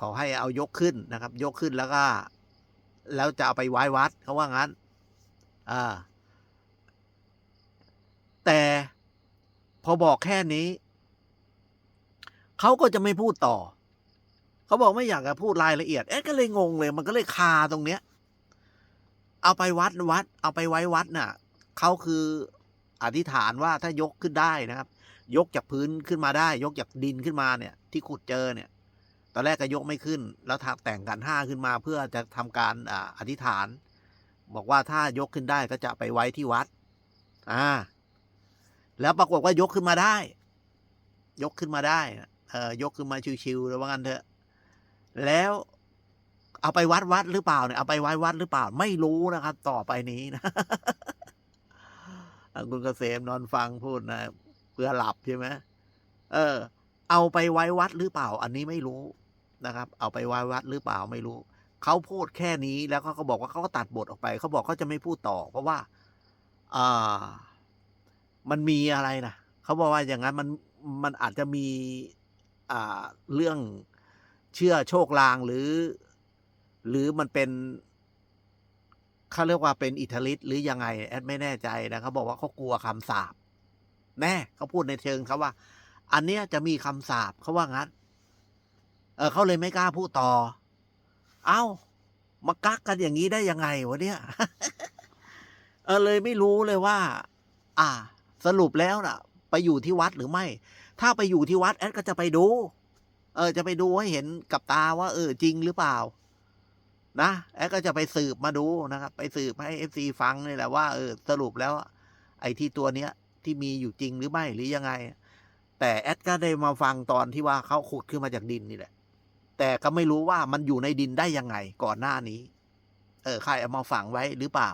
ขอให้เอายกขึ้นนะครับ ยกขึ้นแล้วก็ แล้วจะเอาไปไว้วัดเขาว่างั้นอ่าแต่พอบอกแค่นี้ เขาก็จะไม่พูดต่อ เขาบอกไม่อยากจะพูดรายละเอียด เอ๊ะก็เลยงงเลย มันก็เลยคาตรงเนี้ย เอาไปวัดวัด เอาไปไว้วัดน่ะเขาคืออธิษฐานว่าถ้ายกขึ้นได้นะครับ ยกจากพื้นขึ้นมาได้ ยกจากดินขึ้นมาเนี่ย ที่ขุดเจอเนี่ย ตอนแรกก็ยกไม่ขึ้น แล้วทำแต่งกันห้าขึ้นมาเพื่อจะทำการออธิษฐาน บอกว่าถ้ายกขึ้นได้ก็จะไปไว้ที่วัด อ่า แล้วปรากฏว่ายกขึ้นมาได้ ยกขึ้นมาได้เออยกขึ้นมาชิวๆแล้วว่างั้นเถอะ แล้วเอาไปวัดวัดหรือเปล่าเนี่ยเอาไปไว้วัดหรือเปล่า ไม่รู้นะครับ ต่อไปนี้นะคุณเกษมนอนฟังพูดนะเพื่อหลับใช่ไหมเออ เอาไปไว้วัดหรือเปล่า อันนี้ไม่รู้นะครับ เอาไปไว้วัดหรือเปล่าไม่รู้ เขาพูดแค่นี้แล้วเขาก็บอกว่าเขาก็ตัดบทออกไป เขาบอกเขาจะไม่พูดต่อ เพราะว่าอ่ามันมีอะไรนะเขาบอกว่าอย่างนั้นมันมันอาจจะมีอ่าเรื่องเชื่อโชคลางหรือ หรือมันเป็นเขาเรียกว่าเป็นอิทธิฤทธิ์หรือยังไงแอดไม่แน่ใจนะเขาบอกว่าเขากลัวคำสาปแน่เขาพูดในเชิงเขาว่า อันเนี้ยจะมีคำสาปเขาว่างั้น เออเขาเลยไม่กล้าพูดต่อ เอ้า มากักกันอย่างนี้ได้ยังไงวะเนี่ย เออเลยไม่รู้เลยว่า อ่า สรุปแล้วน่ะ ไปอยู่ที่วัดหรือไม่ ถ้าไปอยู่ที่วัดแอดก็จะไปดู เออ จะไปดูให้เห็นกับตาว่า เออจริงหรือเปล่า นะแอดก็จะไปสืบมาดูนะครับ ไปสืบให้เอฟซีฟังนี่แหละว่าเออสรุปแล้ว ไอ้ที่ตัวเนี้ย ที่มีอยู่จริงหรือไม่หรือยังไง แต่แอดก็ได้มาฟังตอนที่ว่าเขาขุดขึ้นมาจากดินนี่แหละ แต่ก็ไม่รู้ว่ามันอยู่ในดินได้ยังไงก่อนหน้านี้ เออใครเอามาฝังไว้หรือเปล่า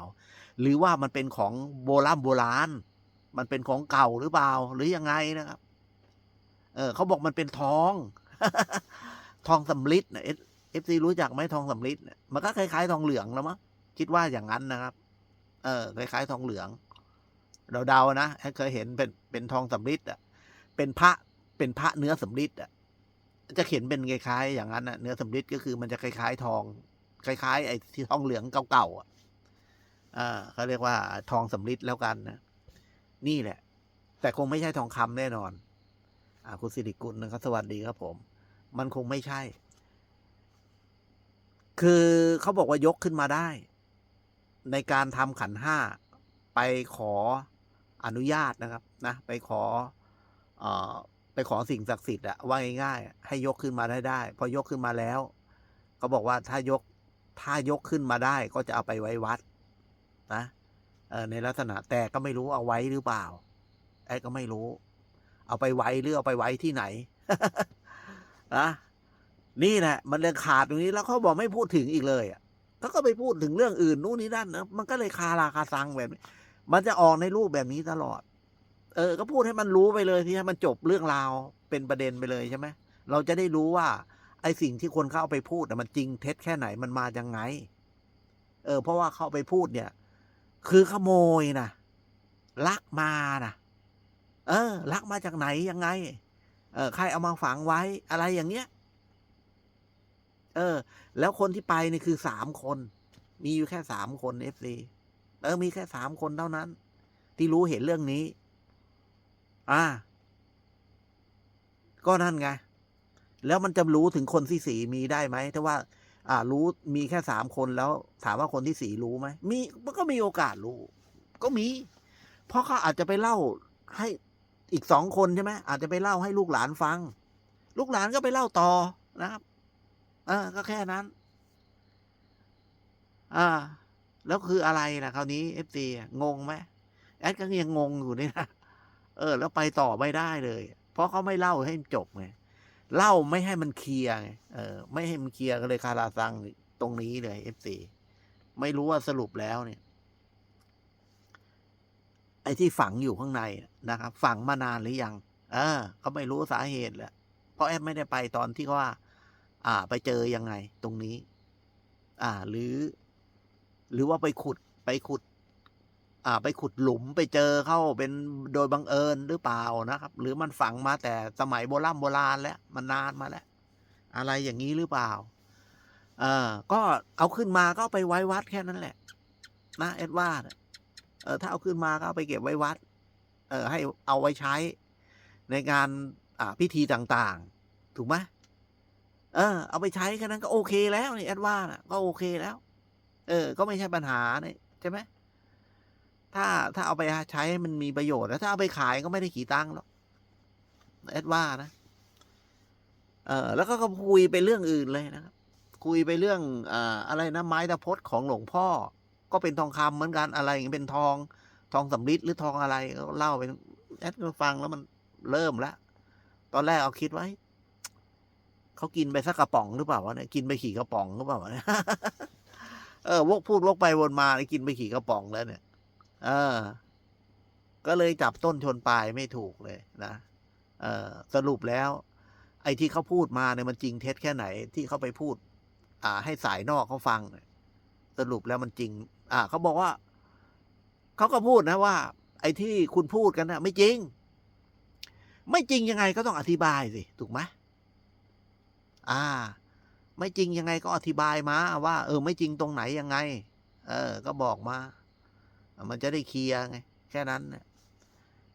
หรือว่ามันเป็นของโบราณโบราณ มันเป็นของเก่าหรือเปล่า หรือยังไงนะครับ เออเขาบอกมันเป็นทอง ทองสำลิดนะเอฟซีรู้จักไหมทองสำลิดมันก็คล้ายๆ ทองเหลืองแล้วมั้งคิดว่าอย่างนั้นนะครับ เออคล้ายๆ ทองเหลืองเราเดานะแอดเคยเห็นเป็นเป็นทองสำลิดอะ เป็นพระเป็นพระเนื้อสำลิดอะจะเขียนเป็นคล้ายๆ อย่างนั้นน่ะเนื้อสำลิดก็คือมันจะคล้ายๆ ทอง คล้ายๆ ไอ้ที่ทองเหลืองเก่าๆอะอ่าเขาเรียกว่าทองสำลิดแล้วกันนะนี่แหละ แต่คงไม่ใช่ทองคำแน่นอน อ่าคุณสิริกุลนะครับสวัสดีครับผม มันคงไม่ใช่ คือเขาบอกว่ายกขึ้นมาได้ ในการทำขันห้าไปขออนุญาตนะครับ นะ ไปขอ ไปขอสิ่งศักดิ์สิทธิ์อะว่าง่ายๆให้ยกขึ้นมาได้ได้ พอยกขึ้นมาแล้วเขาบอกว่าถ้ายกถ้ายกขึ้นมาได้ก็จะเอาไปไว้วัด นะเออในลักษณะแต่ก็ไม่รู้เอาไว้หรือเปล่า ไอ้ก็ไม่รู้ เอาไปไว้หรือเอาไปไว้ที่ไหนนะนี่แหละมันเลยขาดตรงนี้แล้วเขาบอกไม่พูดถึงอีกเลยอะเขาก็ไปพูดถึงเรื่องอื่นนู่นนี่นั่นนะมันก็เลยคาราคาซังแบบนี้มันจะออกในรูปแบบนี้ตลอด เออ ก็พูดให้มันรู้ไปเลยที่ให้มันจบเรื่องราวเป็นประเด็นไปเลยใช่ไหมเราจะได้รู้ว่าไอ้สิ่งที่คนเข้าเอาไปพูดน่ะมันจริงเท็จแค่ไหนมันมายังไง เออ เพราะว่าเข้าไปพูดเนี่ย คือขโมยนะลักมานะเออ ลักมาจากไหนยังไง เออ ใครเอามาฝังไว้อะไรอย่างเงี้ย เออ แล้วคนที่ไปนี่คือสามคน มีอยู่แค่สามคนเอฟซีเออ มีแค่สามคนเท่านั้น ที่รู้เห็นเรื่องนี้ อ่า ก็นั่นไง แล้วมันจะรู้ถึงคนที่สี่มีได้ไหมถ้าว่า อ่า รู้มีแค่สามคนแล้ว ถามว่าคนที่สี่รู้ไหมมีมันก็มีโอกาสรู้ ก็มี เพราะเขาอาจจะไปเล่าให้อีกสองคนใช่ไหมอาจจะไปเล่าให้ลูกหลานฟัง ลูกหลานก็ไปเล่าต่อนะครับ เออ ก็แค่นั้น อ่า แล้วคืออะไรล่ะคราวนี้เอฟซีงงไหมแอดก็ยังงงอยู่นี่นะ เออ แล้วไปต่อไม่ได้เลย เพราะเขาไม่เล่าให้จบไงเล่าไม่ให้มันเคลียร์ไงเออ ไม่ให้มันเคลียร์ก็เลยคาราซังตรงนี้เลยเอฟซีไม่รู้ว่าสรุปแล้วเนี่ย ไอ้ที่ฝังอยู่ข้างในนะครับ ฝังมานานหรือยัง เออเขาไม่รู้สาเหตุแหละเพราะแอดไม่ได้ไปตอนที่ว่า อ่า ไปเจอยังไง ตรงนี้ อ่า หรือ หรือว่าไปขุดไปขุด ไปขุดหลุมไปเจอเข้าเป็นโดยบังเอิญหรือเปล่านะครับ หรือมันฝังมาแต่สมัยโบราณโบราณแล้วมันนานมาแล้ว อะไรอย่างนี้หรือเปล่าเออก็เอาขึ้นมาก็าไปไว้วัดแค่นั้นแหละ นะเอ็ดว่านะเออถ้าเอาขึ้นมาก็าไปเก็บไว้วัด เออให้เอาไว้ใช้ในงานอ่าพิธีต่างๆ ถูกไหมเออ เอาไปใช้แค่นั้นก็โอเคแล้วนี่แอดว่านะก็โอเคแล้ว เออ ก็ไม่ใช่ปัญหาเนี่ยใช่ไหม ถ้าถ้าเอาไปใช้ให้มันมีประโยชน์แล้วถ้าเอาไปขายก็ไม่ได้กี่ตังค์หรอกแอดว่านะ เออแล้วก็คุยไปเรื่องอื่นเลยนะครับ คุยไปเรื่องอ่อะไรนะไม้ตะพดของหลวงพ่อ ก็เป็นทองคำเหมือนกันอะไรอย่างเป็นทองทองสำริดหรือทองอะไรก็เล่าไปแอดก็ฟังแล้วมันเริ่มแล้วตอนแรกเอาคิดไว้เขากินไปสักกระป๋องหรือเปล่าวะเนี่ยกินไปขี่กระป๋องหรือเปล่าวะเนี่ยเออวกพูดวกไปวนมากินไปขี่กระป๋องแล้วเนี่ย เออ ก็เลยจับต้นชนปลายไม่ถูกเลยนะเออสรุปแล้ว ไอ้ที่เขาพูดมาเนี่ยมันจริงเท็จแค่ไหนที่เขาไปพูด อ่า ให้สายนอกเขาฟังสรุปแล้วมันจริง อ่าเขาบอกว่าเขาก็พูดนะว่า ไอ้ที่คุณพูดกันนะไม่จริง ไม่จริงยังไงก็ต้องอธิบายสิถูกไหมอ่า ไม่จริงยังไงก็อธิบายมาว่า เออ ไม่จริงตรงไหนยังไง เออ ก็บอกมา มันจะได้เคลียร์ไงแค่นั้นนะ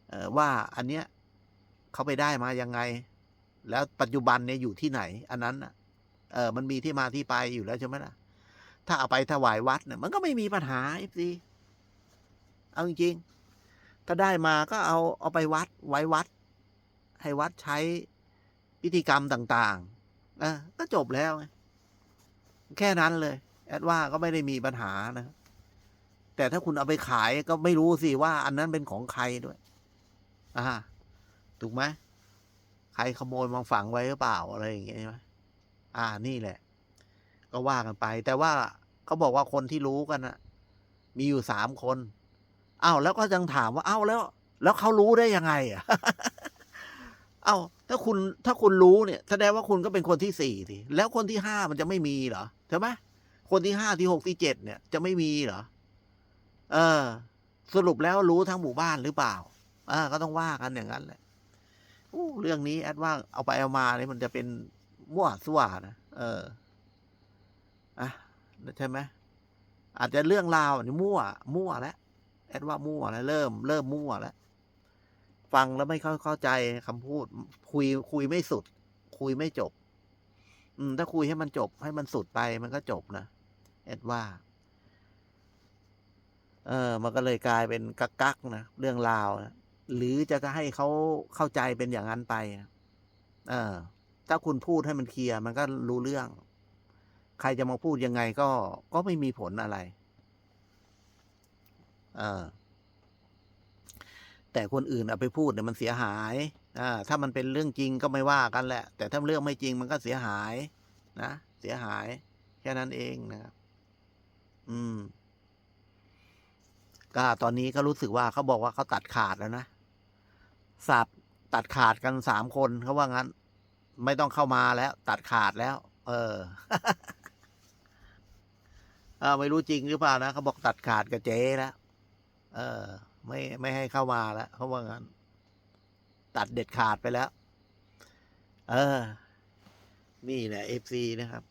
เอว่าอันเนี้ยเขาไปได้มายังไง แล้วปัจจุบันเนี่ยอยู่ที่ไหน อันนั้นน่ะเออมันมีที่มาที่ไปอยู่แล้วใช่ไหมล่ะ ถ้าเอาไปถวายวัดเนี่ยมันก็ไม่มีปัญหาเอฟซีเอาจริงๆ ถ้าได้มาก็เอาเอาไปวัดไว้วัด ให้วัดใช้พิธีกรรมต่างๆเอก็จบแล้ว แค่นั้นเลย แอดว่าก็ไม่ได้มีปัญหานะ แต่ถ้าคุณเอาไปขายก็ไม่รู้สิว่าอันนั้นเป็นของใครด้วย อ่า ถูกไหมใครขโมยมาฝังไว้หรือเปล่าอะไรอย่างเงี้ยใช่ไหมอ่า นี่แหละ ก็ว่ากันไป แต่ว่าเขาบอกว่าคนที่รู้กันนะมีอยู่สามคนอ้าวแล้วก็ยังถามว่าอ้าวแล้ว แล้วเขารู้ได้ยังไงอะเอ้าถ้าคุณถ้าคุณรู้เนี่ย แสดงว่าคุณก็เป็นคนที่สี่สิแล้วคนที่ห้ามันจะไม่มีเหรอใช่ไหมคนที่ห้าที่หกที่เจ็ดเนี่ย จะไม่มีเหรอ เออ สรุปแล้วรู้ทั้งหมู่บ้านหรือเปล่าอ่าก็ต้องว่ากันอย่างนั้นแหละอู้เรื่องนี้แอดว่าเอาไปเอามาเนี่ยมันจะเป็นมั่วสั่วนะเอออะใช่ไหมอาจจะเรื่องราวนี่มั่ว มั่วแล้วแอดว่ามั่วแล้วเริ่ม เริ่มมั่วแล้วฟังแล้วไม่เข้าเข้าใจคำพูด คุย คุยไม่สุด คุยไม่จบ อืม ถ้าคุยให้มันจบ ให้มันสุดไปมันก็จบนะแอดว่า เออมันก็เลยกลายเป็นกักกักนะเรื่องราวนะหรือจะให้เขาเข้าใจเป็นอย่างนั้นไปนะเออ ถ้าคุณพูดให้มันเคลียร์มันก็รู้เรื่อง ใครจะมาพูดยังไงก็ก็ไม่มีผลอะไร เออ แต่คนอื่นเอาไปพูดเนี่ยมันเสียหายอ่าถ้ามันเป็นเรื่องจริงก็ไม่ว่ากันแหละ แต่ถ้าเรื่องไม่จริงมันก็เสียหาย นะเสียหาย แค่นั้นเองนะครับ อืม ก็ตอนนี้ก็รู้สึกว่าเขาบอกว่าเขาตัดขาดแล้วนะสับตัดขาดกันสามคนเขาว่างั้น ไม่ต้องเข้ามาแล้ว ตัดขาดแล้ว เออเออไม่รู้จริงหรือเปล่านะเขาบอกตัดขาดกับเจ๊แล้วเออ ไม่ไม่ให้เข้ามาแล้วเขาว่างั้น ตัดเด็ดขาดไปแล้ว เออ นี่แหละเอฟซีนะครับ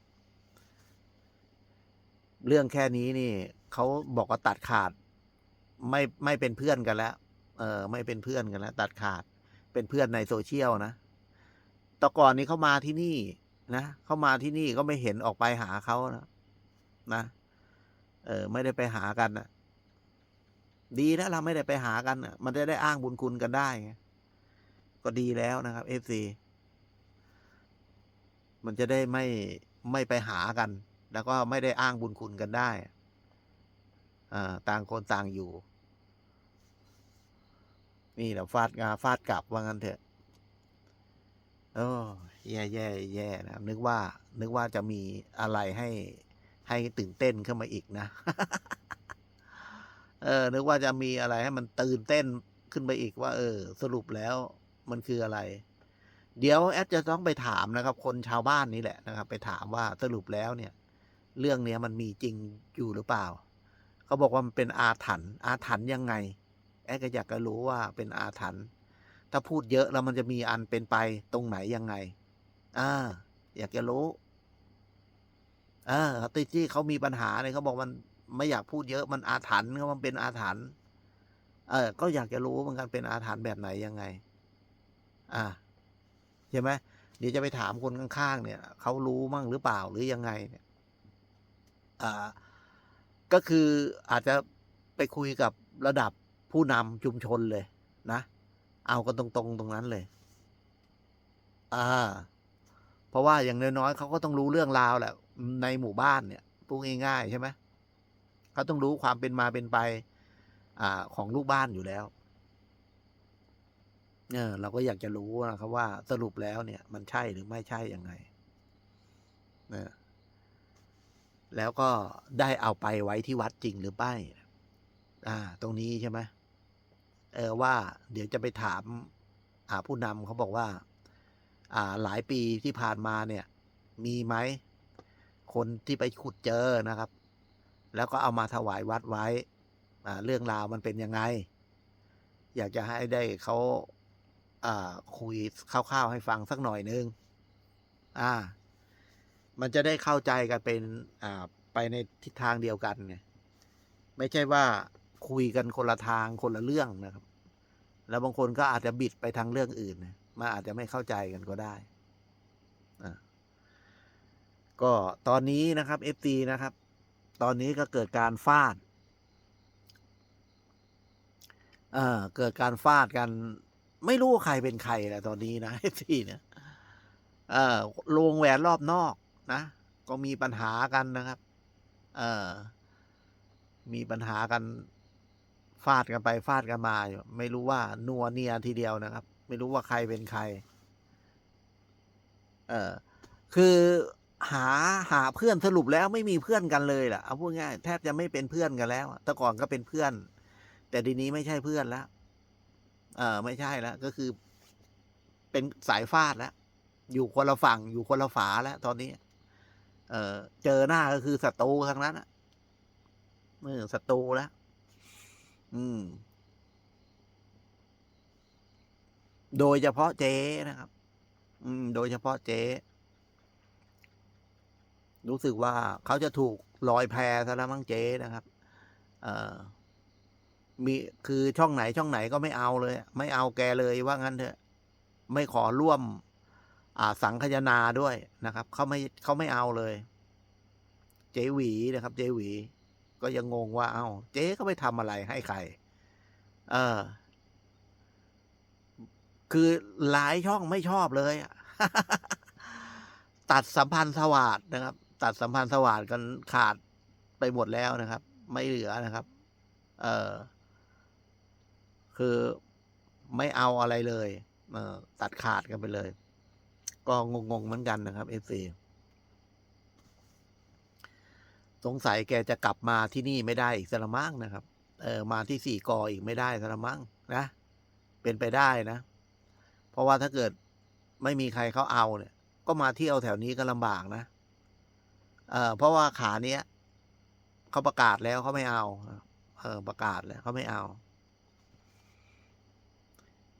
เรื่องแค่นี้นี่เขาบอกว่าตัดขาด ไม่ไม่เป็นเพื่อนกันแล้ว เออ ไม่เป็นเพื่อนกันแล้ว ตัดขาดเป็นเพื่อนในโซเชียลนะต่ก่อนนี้เขามาที่นี่นะเขามาที่นี่ก็ไม่เห็นออกไปหาเขานะนะเออ ไม่ได้ไปหากันนะดีแล้วเราไม่ได้ไปหากันนะมันจะได้อ้างบุญคุณกันได้ไงก็ดีแล้วนะครับเอฟซีมันจะได้ไม่ไม่ไปหากัน แล้วก็ไม่ได้อ้างบุญคุณกันได้ อ่า ต่างคนต่างอยู่ นี่แหละฟาดงาฟาดกลับว่างั้นเถอะโอ้แย่แย่แย่นะนึกว่า นึกว่าจะมีอะไรให้ให้ตื่นเต้นขึ้นมาอีกนะ เออ นึกว่าจะมีอะไรให้มันตื่นเต้นขึ้นไปอีกว่า เออ สรุปแล้วมันคืออะไร เดี๋ยวแอดจะต้องไปถามนะครับ คนชาวบ้านนี่แหละนะครับ ไปถามว่าสรุปแล้วเนี่ย เรื่องเนี้ยมันมีจริงอยู่หรือเปล่า เขาบอกว่ามันเป็นอาถรรพ์อาถรรพ์ยังไง แอดก็อยากจะรู้ว่าเป็นอาถรรพ์ถ้าพูดเยอะแล้วมันจะมีอันเป็นไปตรงไหนยังไงอ่าอยากจะรู้เออที่ที่เขามีปัญหาเนี่ยเขาบอกมันไม่อยากพูดเยอะมันอาถรรพ์เขามันเป็นอาถรรพ์เออ ก็อยากจะรู้เหมือนกันเป็นอาถรรพ์แบบไหนยังไง อ่าใช่ไหมเดี๋ยวจะไปถามคนข้างๆเนี่ยเขารู้มั่งหรือเปล่าหรือยังไง เนี่ยอ่าก็คืออาจจะไปคุยกับระดับ ผู้นำชุมชนเลยนะ เอากันตรงๆตรงนั้นเลย อ่า เพราะว่าอย่างน้อยๆเขาก็ต้องรู้เรื่องราวแหละในหมู่บ้านเนี่ยพูดง่ายๆใช่ไหมเขาต้องรู้ความเป็นมาเป็นไป อ่า ของลูกบ้านอยู่แล้วเออเราก็อยากจะรู้นะครับว่าสรุปแล้วเนี่ย มันใช่หรือไม่ใช่ยังไงเนยแล้วก็ได้เอาไปไว้ที่วัดจริงหรือไม่อ่า ตรงนี้ใช่ไหม เออว่าเดี๋ยวจะไปถามอาผู้นำเขาบอกว่า อ่าหลายปีที่ผ่านมาเนี่ย มีไหมคนที่ไปขุดเจอนะครับ แล้วก็เอามาถวายวัดไว้อ่าเรื่องราวมันเป็นยังไง อยากจะให้ได้เขาอ่าคุยคร่าวๆให้ฟังสักหน่อยนึง อ่า มันจะได้เข้าใจกันเป็น อ่า ไปในทิศทางเดียวกันไง ไม่ใช่ว่า คุยกันคนละทางคนละเรื่องนะครับ แล้วบางคนก็อาจจะบิดไปทางเรื่องอื่นมันอาจจะไม่เข้าใจกันก็ได้ก็ตอนนี้นะครับ FT นะครับ ตอนนี้ก็เกิดการฟาดเอ่อเกิดการฟาดกัน ไม่รู้ว่าใครเป็นใครแหละตอนนี้นะ FT เนี่ยเอ่อโรงแหวนรอบนอกนะ ก็มีปัญหากันนะครับ เอ่อมีปัญหากัน ฟาดกันไปฟาดกันมาอยู่ไม่รู้ว่านัวเนียทีเดียวนะครับ ไม่รู้ว่าใครเป็นใคร เออคือหาหาเพื่อนสรุปแล้วไม่มีเพื่อนกันเลยล่ะเอาพูดง่ายแทบจะไม่เป็นเพื่อนกันแล้วแต่ก่อนก็เป็นเพื่อน แต่ทีนี้ไม่ใช่เพื่อนแล้ว เออไม่ใช่แล้วก็คือ เป็นสายฟาดแล้วอยู่คนละฝั่งอยู่คนละฝาแล้วตอนนี้ เออเจอหน้าก็คือศัตรูทั้งนั้นอะเออศัตรูแล้ว อืม โดยเฉพาะเจ๊นะครับ อืม โดยเฉพาะเจ๊รู้สึกว่าเขาจะถูกลอยแพซะแล้วมั้งเจ๊นะครับ เอ่อมีคือช่องไหนช่องไหนก็ไม่เอาเลย ไม่เอาแกเลยว่างั้นเถอะ ไม่ขอร่วม อ่าสังคยนาด้วยนะครับเขาไม่เขาไม่เอาเลย เจหวีนะครับ เจหวี ก็ยังงงว่า เอา้า เจ๊เขาไปทำอะไรให้ใคร เออ คือหลายช่องไม่ชอบเลย ตัดสัมพันธ์สวัสดนะครับ ตัดสัมพันธ์สวัสดกันขาดไปหมดแล้วนะครับ ไม่เหลือนะครับ เออ คือไม่เอาอะไรเลย เออ ตัดขาดกันไปเลย ก็งงๆเหมือนกันนะครับเอฟซี สงสัยแกจะกลับมาที่นี่ไม่ได้อีกสละมั้งนะครับ เออมาที่สี่กออีกไม่ได้สละมั้งนะ เป็นไปได้นะ เพราะว่าถ้าเกิดไม่มีใครเขาเอาเนี่ย ก็มาเที่ยวแถวนี้ก็ลำบากนะเออเพราะว่าขาเนี้ยเขาประกาศแล้วเขาไม่เอาเออประกาศแล้วเขาไม่เอา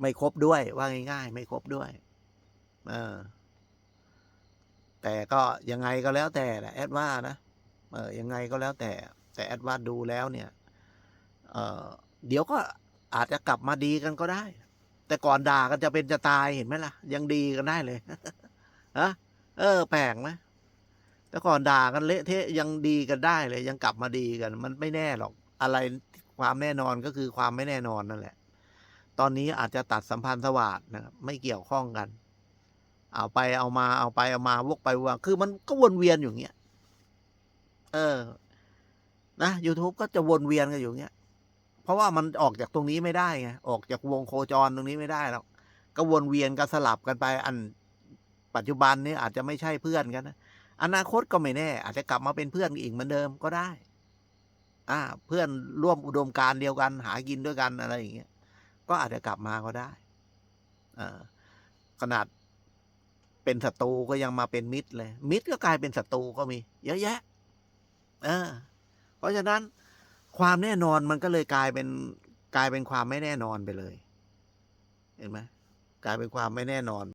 ไม่ครบด้วยว่าง่าย ๆ ไม่ครบด้วย เออ แต่ก็ยังไงก็แล้วแต่แหละแอดว่านะ เออยังไงก็แล้วแต่แต่แอดว่าดูแล้วเนี่ยเออเดี๋ยวก็อาจจะกลับมาดีกันก็ได้ แต่ก่อนด่ากันจะเป็นจะตายเห็นไหมล่ะ ยังดีกันได้เลยฮะเออ แปลกไหมแต่ก่อนด่ากันเละเทะยังดีกันได้เลย ยังกลับมาดีกัน มันไม่แน่หรอก อะไรความแน่นอนก็คือความไม่แน่นอนนั่นแหละ ตอนนี้อาจจะตัดสัมพันธ์สวัสดนะครับไม่เกี่ยวข้องกัน เอาไปเอามาเอาไปเอามาวกไปวกคือมันก็วนเวียนอยู่อย่างเงี้ย เออ นะ YouTube ก็จะวนเวียนกันอยู่เงี้ย เพราะว่ามันออกจากตรงนี้ไม่ได้ไง ออกจากวงโคจรตรงนี้ไม่ได้หรอกก็วนเวียนกันสลับกันไป อันปัจจุบันนี้อาจจะไม่ใช่เพื่อนกันนะอนาคตก็ไม่แน่ อาจจะกลับมาเป็นเพื่อนอีกเหมือนเดิมก็ได้ อ่า เพื่อนร่วมอุดมการเดียวกัน หากินด้วยกันอะไรอย่างเงี้ย ก็อาจจะกลับมาก็ได้อ่าขนาดเป็นศัตรูก็ยังมาเป็นมิตรเลย มิตรก็กลายเป็นศัตรูก็มี เยอะแยะ เออ เพราะฉะนั้นความแน่นอนมันก็เลยกลายเป็นกลายเป็นความไม่แน่นอนไปเลย เห็นไหมกลายเป็นความไม่แน่นอน